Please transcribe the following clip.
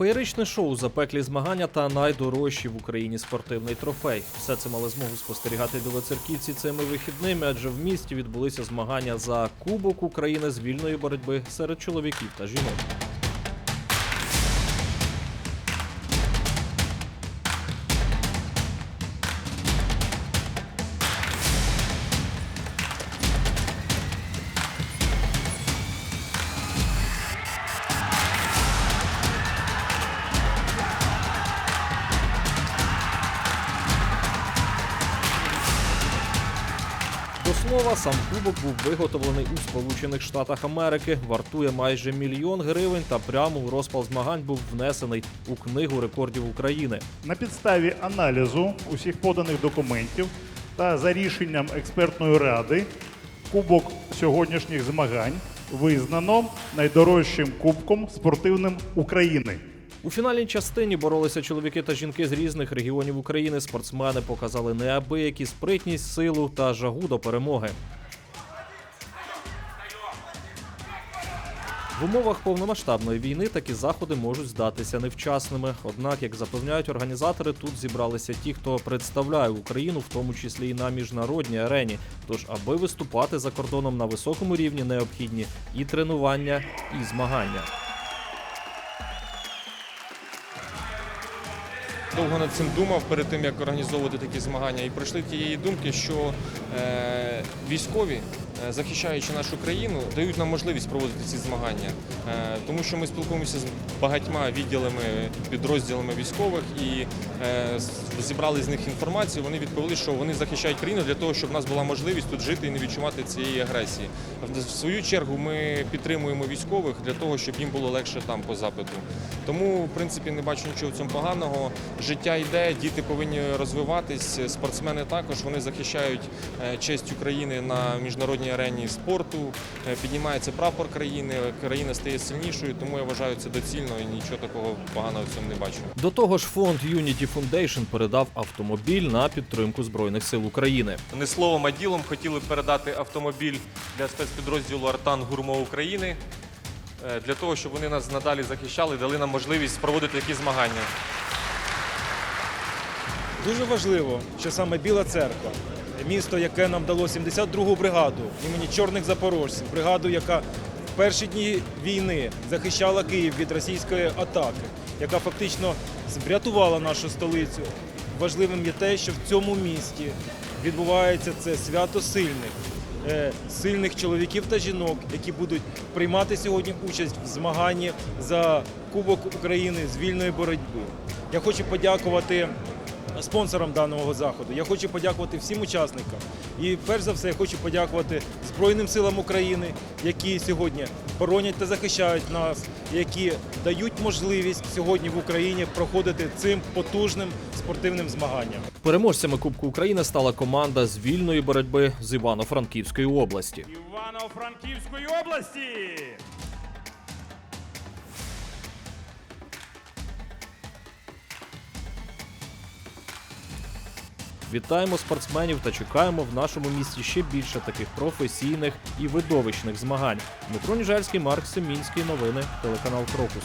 Феєричне шоу, запеклі змагання та найдорожчий в Україні спортивний трофей. Все це мали змогу спостерігати білоцерківці цими вихідними, адже в місті відбулися змагання за Кубок України з вільної боротьби серед чоловіків та жінок. До слова, сам кубок був виготовлений у Сполучених Штатах Америки, вартує майже мільйон гривень та прямо у розпал змагань був внесений у книгу рекордів України. На підставі аналізу усіх поданих документів та за рішенням експертної ради кубок сьогоднішніх змагань визнано найдорожчим кубком спортивним України. У фінальній частині боролися чоловіки та жінки з різних регіонів України. Спортсмени показали неабиякі спритність, силу та жагу до перемоги. В умовах повномасштабної війни такі заходи можуть здатися невчасними. Однак, як запевняють організатори, тут зібралися ті, хто представляє Україну, в тому числі і на міжнародній арені. Тож, аби виступати за кордоном на високому рівні, необхідні і тренування, і змагання. Довго над цим думав перед тим, як організовувати такі змагання, і прийшли тієї думки, що е, військові, захищаючи нашу країну, дають нам можливість проводити ці змагання, е, тому що ми спілкуємося з багатьма відділами, підрозділами військових і е, зібрали з них інформацію. Вони відповіли, що вони захищають країну для того, щоб в нас була можливість тут жити і не відчувати цієї агресії. В свою чергу ми підтримуємо військових для того, щоб їм було легше там по запиту. Тому, в принципі, не бачу нічого в цьому поганого. Життя йде, діти повинні розвиватись, спортсмени також вони захищають е, честь України на міжнародній арені спорту. Е, Піднімається прапор країни, країна стає сильнішою, тому я вважаю це доцільно і нічого такого поганого в цьому не бачу. До того ж, фонд Unity Foundation передав автомобіль на підтримку Збройних сил України. Не словом, а ділом хотіли передати автомобіль для спецпідрозділу Артан Гурмо України е, для того, щоб вони нас надалі захищали, дали нам можливість проводити такі змагання. Дуже важливо, що саме Біла Церква, місто, яке нам дало 72-гу бригаду імені чорних запорожців, бригаду, яка в перші дні війни захищала Київ від російської атаки, яка фактично врятувала нашу столицю. Важливим є те, що в цьому місті відбувається це свято сильних, е, сильних чоловіків та жінок, які будуть приймати сьогодні участь в змаганні за Кубок України з вільної боротьби. Я хочу подякувати спонсором даного заходу. Я хочу подякувати всім учасникам. І перш за все я хочу подякувати Збройним силам України, які сьогодні боронять та захищають нас, які дають можливість сьогодні в Україні проходити цим потужним спортивним змаганням. Переможцями Кубку України стала команда з вільної боротьби з Івано-Франківської області. Івано-Франківської області. Вітаємо спортсменів та чекаємо в нашому місті ще більше таких професійних і видовищних змагань. Дмитро Ніжельський, Марк Семінський. Новини телеканал Крокус.